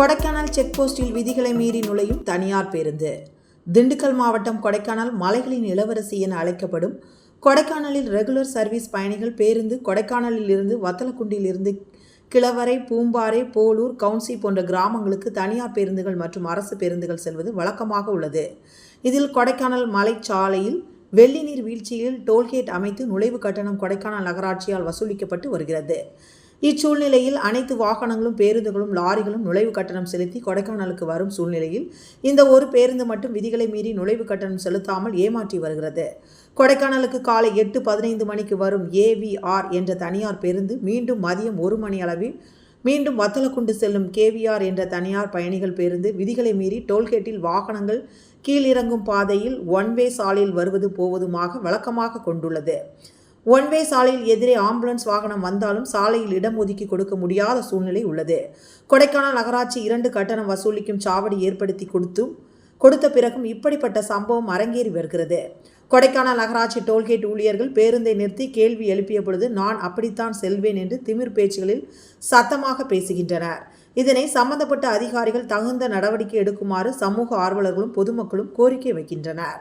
Kodaikanal check போஸ்டில் விதிகளை மீறி நுழையும் தனியார் பேருந்து. திண்டுக்கல் மாவட்டம் கொடைக்கானல் மலைகளின் இளவரசி என அழைக்கப்படும் கொடைக்கானலில் ரெகுலர் சர்வீஸ் பயணிகள் பேருந்து கொடைக்கானலில் இருந்து வத்தலக்குண்டில் இருந்து கிழவரை பூம்பாறை போலூர் கவுன்சி போன்ற கிராமங்களுக்கு தனியார் பேருந்துகள் மற்றும் அரசு பேருந்துகள் செல்வது வழக்கமாக உள்ளது. இதில் கொடைக்கானல் மலைச்சாலையில் வெள்ளி நீர் வீழ்ச்சியில் டோல்கேட் அமைத்து நுழைவு கட்டணம் கொடைக்கானல் நகராட்சியால் வசூலிக்கப்பட்டு வருகிறது. இச்சூழ்நிலையில் அனைத்து வாகனங்களும் பேருந்துகளும் லாரிகளும் நுழைவு கட்டணம் செலுத்தி கொடைக்கானலுக்கு வரும் சூழ்நிலையில் இந்த ஒரு பேருந்து மட்டும் விதிகளை மீறி நுழைவு கட்டணம் செலுத்தாமல் ஏமாற்றி வருகிறது. கொடைக்கானலுக்கு காலை எட்டு பதினைந்து மணிக்கு வரும் ஏவிஆர் என்ற தனியார் பேருந்து மீண்டும் மதியம் ஒரு மணி அளவில் மீண்டும் வத்தலக்குண்டு செல்லும் கேவிஆர் என்ற தனியார் பயணிகள் பேருந்து விதிகளை மீறி டோல்கேட்டில் வாகனங்கள் கீழிறங்கும் பாதையில் ஒன்வே சாலையில் வருவது போவதுமாக வழக்கமாக கொண்டுள்ளது. ஒன்வே சாலையில் எதிரே ஆம்புலன்ஸ் வாகனம் வந்தாலும் சாலையில் இடம் ஒதுக்கி கொடுக்க முடியாத சூழ்நிலை உள்ளது. கொடைக்கானல் நகராட்சி இரண்டு கட்டணம் வசூலிக்கும் சாவடி ஏற்படுத்தி கொடுத்தும் கொடுத்த பிறகும் இப்படிப்பட்ட சம்பவம் அரங்கேறி வருகிறது. கொடைக்கானல் நகராட்சி டோல்கேட் ஊழியர்கள் பேருந்தை நிறுத்தி கேள்வி எழுப்பிய பொழுது நான் அப்படித்தான் செல்வேன் என்று திமிர் பேச்சுகளில் சத்தமாக பேசுகின்றனர். இதனை சம்பந்தப்பட்ட அதிகாரிகள் தகுந்த நடவடிக்கை எடுக்குமாறு சமூக ஆர்வலர்களும் பொதுமக்களும் கோரிக்கை வைக்கின்றனர்.